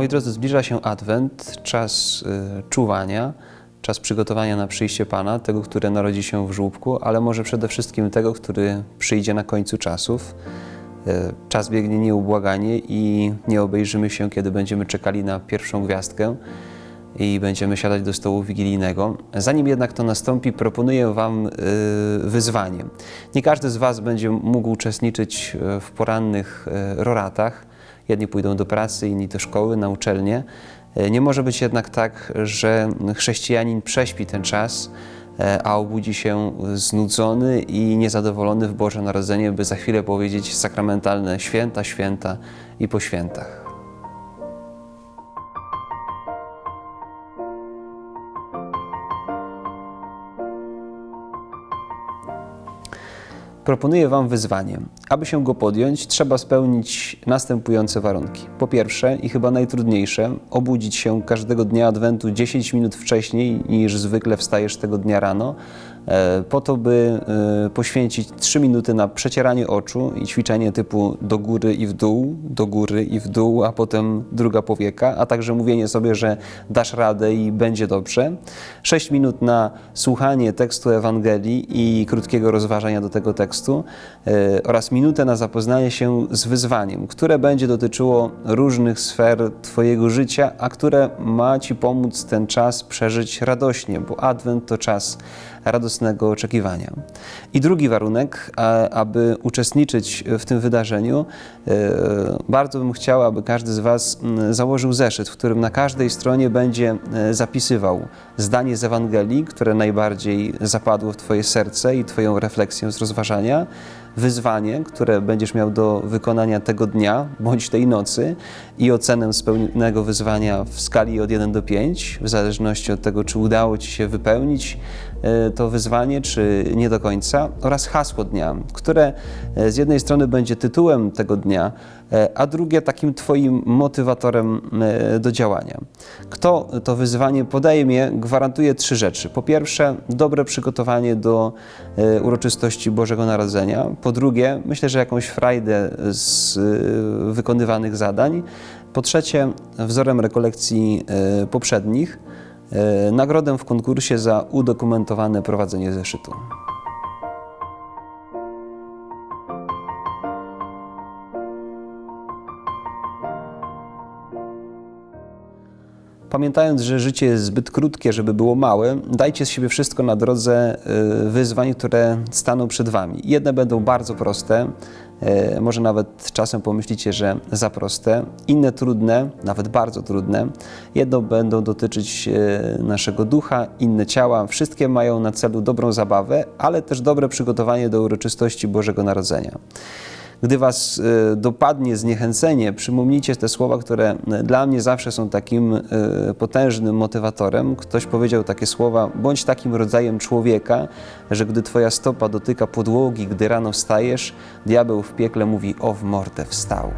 Moi drodzy, zbliża się Adwent, czas y, czuwania, czas przygotowania na przyjście Pana, tego, który narodzi się w żłóbku, ale może przede wszystkim tego, który przyjdzie na końcu czasów. Y, Czas biegnie nieubłaganie i nie obejrzymy się, kiedy będziemy czekali na pierwszą gwiazdkę i będziemy siadać do stołu wigilijnego. Zanim jednak to nastąpi, proponuję Wam y, wyzwanie. Nie każdy z Was będzie mógł uczestniczyć w porannych roratach. Jedni pójdą do pracy, inni do szkoły, na uczelnię. Y, Nie może być jednak tak, że chrześcijanin prześpi ten czas, e, a obudzi się znudzony i niezadowolony w Boże Narodzenie, by za chwilę powiedzieć sakramentalne święta, święta i po świętach. Proponuję Wam wyzwanie. Aby się go podjąć, trzeba spełnić następujące warunki. Po pierwsze, i chyba najtrudniejsze, obudzić się każdego dnia Adwentu 10 minut wcześniej niż zwykle wstajesz tego dnia rano, e, po to, by e, poświęcić 3 minuty na przecieranie oczu i ćwiczenie typu do góry i w dół, do góry i w dół, a potem druga powieka, a także mówienie sobie, że dasz radę i będzie dobrze. 6 minut na słuchanie tekstu Ewangelii i krótkiego rozważania do tego tekstu e, oraz minutę na zapoznanie się z wyzwaniem, które będzie dotyczyło różnych sfer Twojego życia, a które ma Ci pomóc ten czas przeżyć radośnie, bo Adwent to czas radosnego oczekiwania. I drugi warunek, aby uczestniczyć w tym wydarzeniu, e, bardzo bym chciał, aby każdy z Was założył zeszyt, w którym na każdej stronie będzie e, zapisywał zdanie z Ewangelii, które najbardziej zapadło w Twoje serce i Twoją refleksję z rozważania, wyzwanie, które będziesz miał do wykonania tego dnia bądź tej nocy i ocenę spełnionego wyzwania w skali od 1 do 5, w zależności od tego, czy udało Ci się wypełnić to wyzwanie, czy nie do końca, oraz hasło dnia, które e, z jednej strony będzie tytułem tego dnia, e, a drugie takim Twoim motywatorem e, do działania. Kto to wyzwanie podejmie, gwarantuje trzy rzeczy. Po pierwsze, dobre przygotowanie do e, uroczystości Bożego Narodzenia. Po drugie, myślę, że jakąś frajdę z e, wykonywanych zadań. Po trzecie, wzorem rekolekcji e, poprzednich, e, nagrodę w konkursie za udokumentowane prowadzenie zeszytu. Pamiętając, że życie jest zbyt krótkie, żeby było małe, dajcie z siebie wszystko na drodze y, wyzwań, które staną przed Wami. Jedne będą bardzo proste, może nawet czasem pomyślicie, że za proste, inne trudne, nawet bardzo trudne. Jedno będą dotyczyć y, naszego ducha, inne ciała. Wszystkie mają na celu dobrą zabawę, ale też dobre przygotowanie do uroczystości Bożego Narodzenia. Gdy was e, dopadnie zniechęcenie, przypomnijcie te słowa, które e, dla mnie zawsze są takim e, potężnym motywatorem. Ktoś powiedział takie słowa: bądź takim rodzajem człowieka, że gdy twoja stopa dotyka podłogi, gdy rano wstajesz, diabeł w piekle mówi: O w mordę wstał.